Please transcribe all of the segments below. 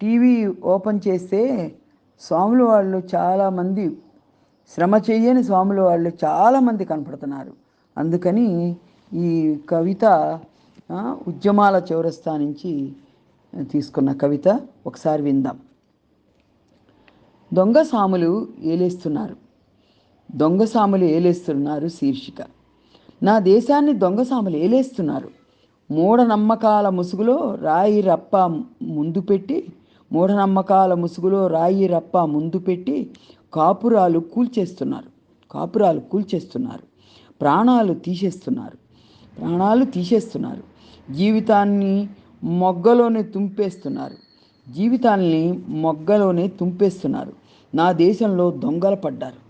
TV open చేస్తే స్వాముల వాళ్ళు చాలామంది శ్రమ చేయని స్వాముల వాళ్ళు చాలామంది కనపడుతున్నారు. అందుకని ఈ కవిత ఉద్యమాల చౌరస్తా నుంచి తీసుకున్న కవిత ఒకసారి విందాం. దొంగ సాములు ఏలేస్తున్నారు. దొంగ సాములు ఏలేస్తున్నారు శీర్షిక. నా దేశాన్ని దొంగ సాములు ఏలేస్తున్నారు. మూఢనమ్మకాల ముసుగులో రాయి రప్ప ముందు పెట్టి మూఢనమ్మకాల ముసుగులో రాయి రప్ప ముందు పెట్టి కాపురాలు కూల్చేస్తున్నారు. కాపురాలు కూల్చేస్తున్నారు. ప్రాణాలు తీసేస్తున్నారు. ప్రాణాలు తీసేస్తున్నారు. జీవితాన్ని మొగ్గలోనే తుంపేస్తున్నారు. జీవితాన్ని మొగ్గలోనే తుంపేస్తున్నారు. నా దేశంలో దొంగలు పడ్డారు.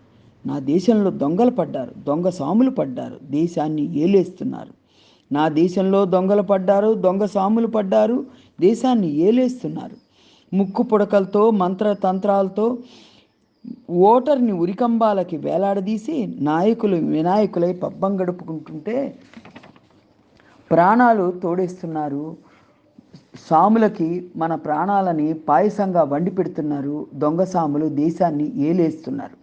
నా దేశంలో దొంగలు పడ్డారు. దొంగ సాములు పడ్డారు. దేశాన్ని ఏలేస్తున్నారు. నా దేశంలో దొంగలు పడ్డారు. దొంగ సాములు పడ్డారు. దేశాన్ని ఏలేస్తున్నారు. ముక్కు పుడకలతో మంత్రతంత్రాలతో ఓటర్ని ఉరికంబాలకి వేలాడదీసి నాయకులు వినాయకులై పబ్బం గడుపుకుంటుంటే ప్రాణాలు తోడేస్తున్నారు. సాములకి మన ప్రాణాలని పాయసంగా వండి పెడుతున్నారు. దొంగ సాములు దేశాన్ని ఏలేస్తున్నారు.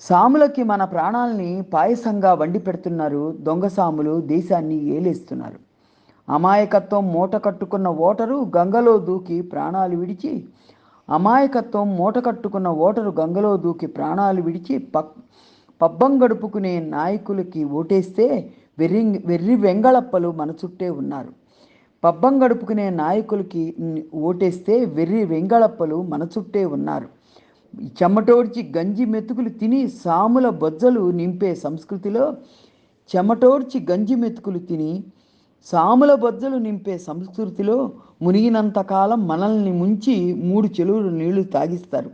సాములకి మన ప్రాణాలని పాయసంగా వండి పెడుతున్నారు. దొంగ సాములు దేశాన్ని ఏలేస్తున్నారు. అమాయకత్వం మూట కట్టుకున్న ఓటరు గంగలో దూకి ప్రాణాలు విడిచి అమాయకత్వం మూట కట్టుకున్న ఓటరు గంగలో దూకి ప్రాణాలు విడిచి పక్ పబ్బం గడుపుకునే నాయకులకి ఓటేస్తే వెర్రి వెర్రి వెంగళప్పలు మన చుట్టే ఉన్నారు. పబ్బం గడుపుకునే నాయకులకి ఓటేస్తే వెర్రి వెంగళప్పలు మన చుట్టే ఉన్నారు. చెమటోడ్చి గంజి మెతుకులు తిని సాముల బొజ్జలు నింపే సంస్కృతిలో చెమటోడ్చి గంజి మెతుకులు తిని సాముల బొజ్జలు నింపే సంస్కృతిలో మునిగినంత కాలం మనల్ని ముంచి మూడు చెలువులు నీళ్ళు తాగిస్తారు.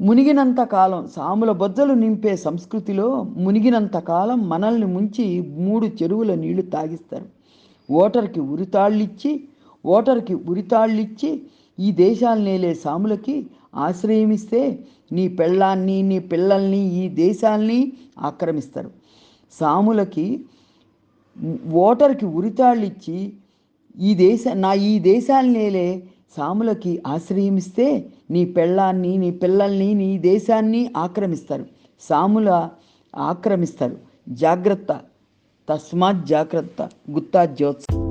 మునిగినంత కాలం సాముల బొజ్జలు నింపే సంస్కృతిలో మునిగినంత కాలం మనల్ని ముంచి మూడు చెరువుల నీళ్ళు తాగిస్తారు. ఓటర్కి ఉరితాళ్ళిచ్చి ఓటర్కి ఉరితాళ్ళిచ్చి ఈ దేశాలు నేలే సాములకి ఆశ్రయమిస్తే నీ పెళ్ళాన్ని నీ పిల్లల్ని ఈ దేశాల్ని ఆక్రమిస్తారు. సాములకి ఓటర్కి ఉరితాళ్ళిచ్చి ఈ దేశ నా ఈ దేశాన్నిలే సాములకి ఆశ్రయమిస్తే నీ పెళ్ళాన్ని నీ పిల్లల్ని నీ దేశాన్ని ఆక్రమిస్తారు. సాముల ఆక్రమిస్తారు. జాగ్రత్త. తస్మాత్ జాగ్రత్త. గుత్తా జ్యోత్సవం